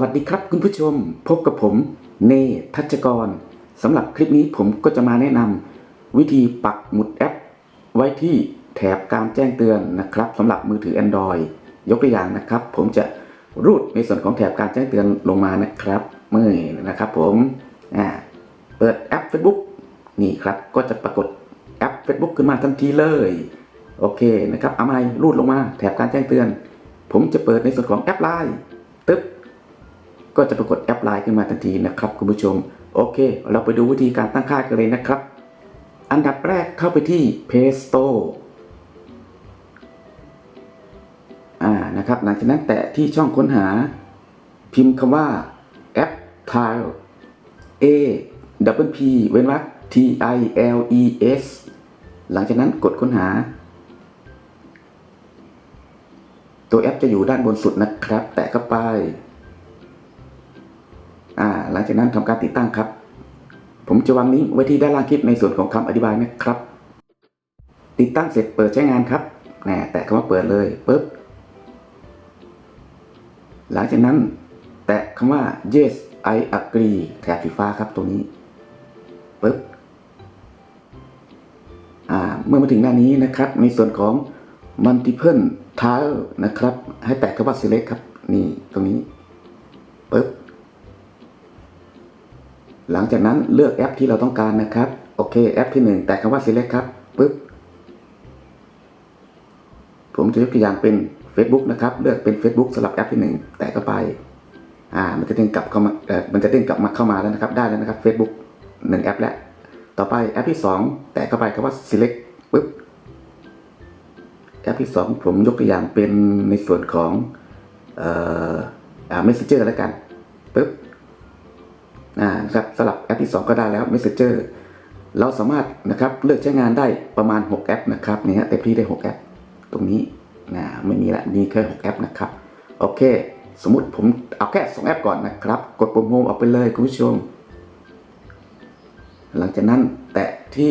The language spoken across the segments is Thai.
วัสดีครับคุณผู้ชมพบกับผมเนทัชกรสำหรับคลิปนี้ผมก็จะมาแนะนำวิธีปักหมุดแอป ไว้ที่แถบการแจ้งเตือนนะครับสำหรับมือถือ Android ยกตัวอย่างนะครับ ผมจะรูดในส่วนของแถบการแจ้งเตือนลงมานะครับเมื่อนะครับ ผมอ่าเปิดแอป Facebook นี่ครับก็จะปรากฏแอป Facebook ขึ้นมาทันทีเลยโอเคนะครับเอาไม้รูดลงมาแถบการแจ้งเตือน ผมจะเปิดในส่วนของแอปไลน์ ก็จะปรากฏแอปไลน์ขึ้นมาทันทีนะครับคุณผู้ชม โอเค เราไปดูวิธีการตั้งค่ากันเลยนะครับ อันดับแรกเข้าไปที่ Play Store อ่านะครับหลังจากนั้นแตะที่ช่องค้นหา พิมพ์คำว่าแอป Tile A W P เว้นวรรค T I L E S หลังจากนั้นกดค้นหา ตัวแอปจะอยู่ด้านบนสุดนะครับ แตะเข้าไป อ่าหลังจากนั้นทำการติดตั้งครับ ผมจะวางลิงก์ไว้ที่ด้านล่างคลิปในส่วนของคำอธิบายนะครับ ติดตั้งเสร็จเปิดใช้งานครับแหมแตะคำว่าเปิดเลยปุ๊บหลังจากนั้น แตะคำว่า yes I agree แถบสีฟ้าครับตรงนี้ปุ๊บเมื่อมาถึงหน้านี้นะครับ ในส่วนของ multiple tile นะครับ ให้แตะคำว่า select ครับ นี่ตรงนี้ปุ๊บ หลังจากนั้นเลือกแอปที่เราต้องการนะครับ โอเคแอปที่หนึ่งแตะคำว่า select ครับปุ๊บผมจะยกตัวอย่างเป็น Facebook นะครับ เลือกเป็น Facebook สำหรับแอปที่หนึ่งแตะเข้าไปอ่ามันจะเด้งกลับเข้ามาเอ่อมันจะเด้งกลับมาเข้ามาแล้วนะครับ ได้แล้วนะครับ Facebook หนึ่งแอปแล้ว ต่อไปแอปที่สองแตะเข้าไปคำว่า select ปุ๊บแอปที่สองผมยกตัวอย่างเป็นในส่วนของเอ่ออ Messenger แล้วกันปุ๊บ นะครับสำหรับแอปที่ 2 ก็ได้แล้ว Messenger เราสามารถนะครับเลือกใช้งานได้ประมาณ 6 แอปนะครับนี่ฮะเต็มที่ได้ 6 แอป ตรงนี้นะไม่มีละมีแค่ 6 แอปนะครับโอเค สมมติผมเอาแค่ 2 แอปก่อนนะครับ กดปุ่มโฮมออกไปเลยคุณผู้ชม หลังจากนั้นแตะที่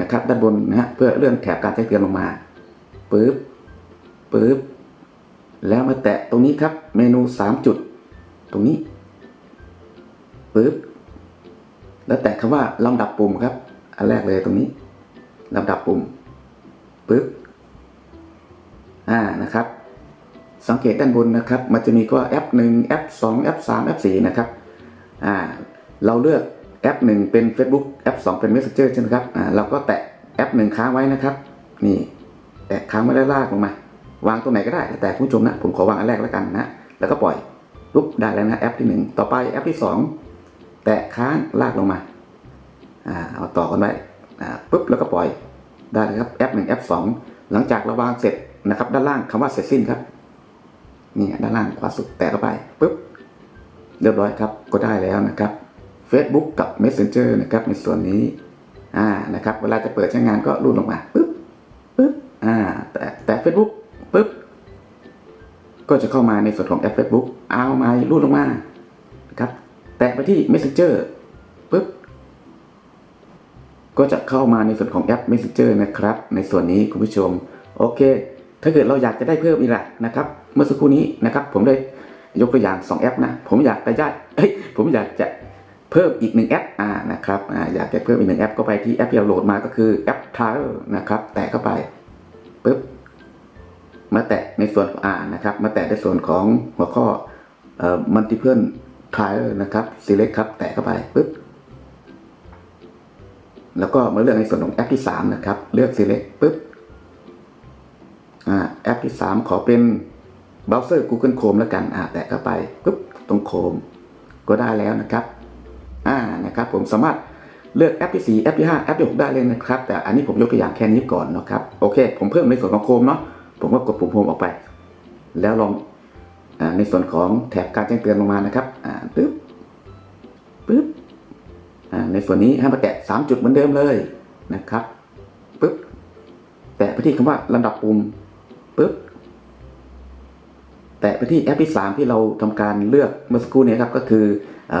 นะครับด้านบนนะฮะเพื่อเลื่อนแถบการแจ้งเตือนลงมาปึ๊บปึ๊บแล้วมาแตะตรงนี้ครับเมนู 3 จุด ตรงนี้ ปึ๊บแล้วแตะคำว่าลำดับปุ่มครับ อันแรกเลยตรงนี้ลำดับปุ่มปึ๊บอ่านะครับ สังเกตด้านบนนะครับ มันจะมีก็แอป1แอป2แอป3แอป4นะครับอ่าเราเลือกแอป 1 เป็น Facebook แอป 2 เป็น Messenger ใช่ไหมครับอ่าเราก็แตะแอป 1 ค้างไว้นะครับ นี่ แตะค้างไว้แล้วลากลงมา วางตรงไหนก็ได้ แต่ผู้ชมนะ ผมขอวางอันแรกแล้วกันนะ แล้วก็ปล่อยปุ๊บได้แล้วนะแอปที่ 1 ต่อไปแอปที่ 2 แตะค้างลากลงมาอ่าเอาต่อกันไว้อ่าปุ๊บแล้วก็ปล่อยได้เลยครับแอป1แอป2หลังจากเราวางเสร็จนะครับ ด้านล่างคำว่าเสร็จสิ้นครับนี่ด้านล่างขวาสุดแตะเข้าไปปุ๊บเรียบร้อยครับก็ได้แล้วนะครับ Facebook กับ Messenger นะครับในส่วนนี้อ่านะครับเวลาจะเปิดใช้งานก็รูดลงมาปุ๊บปุ๊บอ่าแตะแตะ Facebook ปุ๊บก็จะเข้ามาในส่วนของแอป Facebook เอาไม้รูดลงมานะครับ แตะไปที่ Messenger ปุ๊บ ก็จะเข้ามาในส่วนของแอป Messenger นะครับ ในส่วนนี้คุณผู้ชม โอเค ถ้าเกิดเราอยากจะได้เพิ่มอีกล่ะนะครับ เมื่อสักครู่นี้นะครับ ผมได้ยกตัวอย่าง 2 แอปนะ ผมอยากจะได้เอ้ย ผมอยากจะเพิ่มอีกหนึ่งแอปอ่านะครับอ่าอยากจะเพิ่มอีกหนึ่งแอปก็ไปที่แอปที่เราโหลดมาก็คือแอป Tile นะครับ แตะเข้าไปปุ๊บมาแตะในส่วนของอ่านะครับ มาแตะในส่วนของหัวข้อเอ่อ multiple tile นะครับ select ครับ แตะเข้าไปปุ๊บแล้วก็มาเลือกในส่วนของแอปที่ 3 นะครับ เลือก select ปุ๊บอ่าแอปที่ 3 ขอเป็นเบราว์เซอร์ Google Chrome แล้วกันอ่าแตะเข้าไปปุ๊บตรง Chrome ก็ได้แล้วนะครับอ่านะครับ ผมสามารถเลือกแอปที่ 4 แอปที่ 5 แอปที่ 6 ได้เลยนะครับ แต่อันนี้ผมยกตัวอย่างแค่นี้ก่อนนะครับ โอเค ผมเพิ่มในส่วนของ Chrome เนาะผมก็กดปุ่มโฮมออกไป แล้วลอง ในส่วนของแถบการแจ้งเตือนลงมานะครับอ่าปึ๊บปึ๊บอ่าในส่วนนี้ให้มาแตะ3จุดเหมือนเดิมเลยนะครับปึ๊บแตะไปที่คำว่าลำดับปุ่มปึ๊บแตะไปที่แอปที่ 3 ที่เราทำการเลือกเมื่อสักครู่นี้ครับก็คือ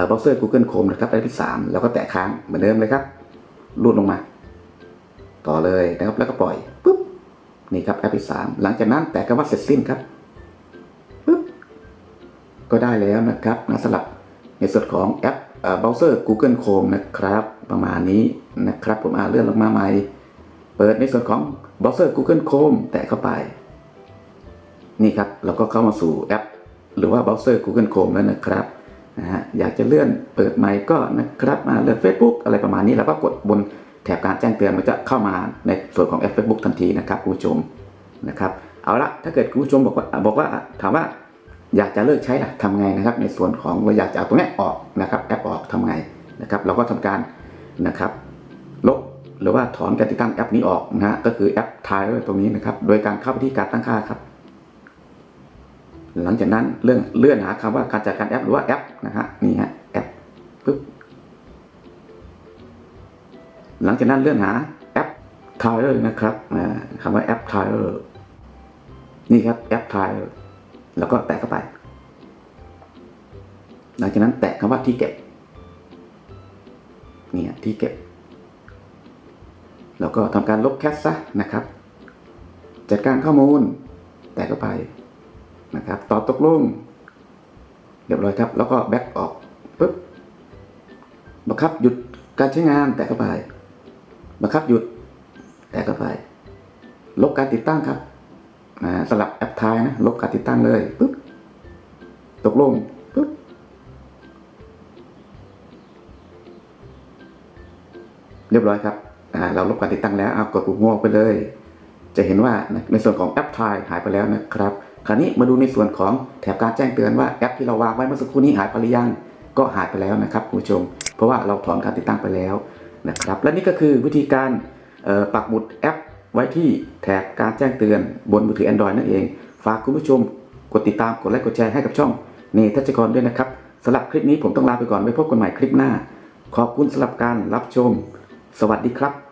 เบราว์เซอร์ Google Chrome นะครับแอปที่ 3 แล้วก็แตะค้างเหมือนเดิมเลยครับรูดลงมา ต่อเลยนะครับแล้วก็ปล่อยปึ๊บนี่ครับแอปที่ 3 หลังจากนั้นแตะคำว่าเสร็จสิ้นครับ ก็ได้แล้วนะครับนะสำหรับในส่วนของแอปเบราว์เซอร์ Google Chrome นะครับ ประมาณนี้นะครับ ผมอ่านเลื่อนลงมาใหม่ เปิดในส่วนของเบราว์เซอร์ Google Chrome แตะเข้าไป นี่ครับ เราก็เข้ามาสู่แอป หรือว่าเบราว์เซอร์ Google Chrome แล้วนะครับนะฮะอยากจะเลื่อนเปิดใหม่ก็นะครับมาเลื่อน Facebook อะไรประมาณนี้แล้วก็กดบนแถบการแจ้งเตือนมันจะเข้ามาในส่วนของแอป Facebook ทันทีนะครับคุณผู้ชมนะครับ เอาละถ้าเกิดคุณผู้ชมบอกว่าบอกว่าถามว่า อยากจะเลิกใช้ล่ะทำไงนะครับ ในส่วนของเราอยากจะเอาตรงนี้ออกนะครับ แอปออกทำไงนะครับ เราก็ทำการนะครับ ลบหรือว่าถอนการติดตั้งแอปนี้ออกนะฮะก็คือแอปทายตรงนี้นะครับ โดยการเข้าไปที่การตั้งค่าครับ หลังจากนั้นเรื่องเลื่อนหาคำว่าการจัดการแอปหรือว่าแอปนะฮะนี่ฮะแอปปึ๊บหลังจากนั้นเลื่อนหาแอปทายนะครับอ่าคำว่าแอปทายนี่ครับแอปทาย แล้วก็แตะเข้าไป หลังจากนั้นแตะคำว่าที่เก็บ เนี่ยที่เก็บ แล้วก็ทำการลบแคชซะนะครับ จัดการข้อมูล แตะเข้าไปนะครับ ตอบตกลง เรียบร้อยครับ แล้วก็แบ็กออกปุ๊บ บังคับหยุดการใช้งานแตะเข้าไป บังคับหยุดแตะเข้าไป ลบการติดตั้งครับ สลับแอปทายนะ ลบการติดตั้งเลยปุ๊บตกลงปุ๊บเรียบร้อยครับเราลบการติดตั้งแล้วเอากดปุ่มงวงไปเลย จะเห็นว่าในส่วนของแอปทายหายไปแล้วนะครับ คราวนี้มาดูในส่วนของแถบการแจ้งเตือนว่าแอปที่เราวางไว้เมื่อสักครู่นี้หายไปหรือยัง ก็หายไปแล้วนะครับคุณผู้ชม เพราะว่าเราถอนการติดตั้งไปแล้วนะครับ และนี่ก็คือวิธีการปักหมุดแอป ไว้ที่แถบการแจ้งเตือนบนมือถือ Android นั่นเอง ฝากคุณผู้ชมกดติดตามกดไลค์กดแชร์ให้กับช่องเนทัชกรด้วยนะครับสำหรับคลิปนี้ผมต้องลาไปก่อนไว้พบกันใหม่คลิปหน้า ขอบคุณสำหรับการรับชม สวัสดีครับ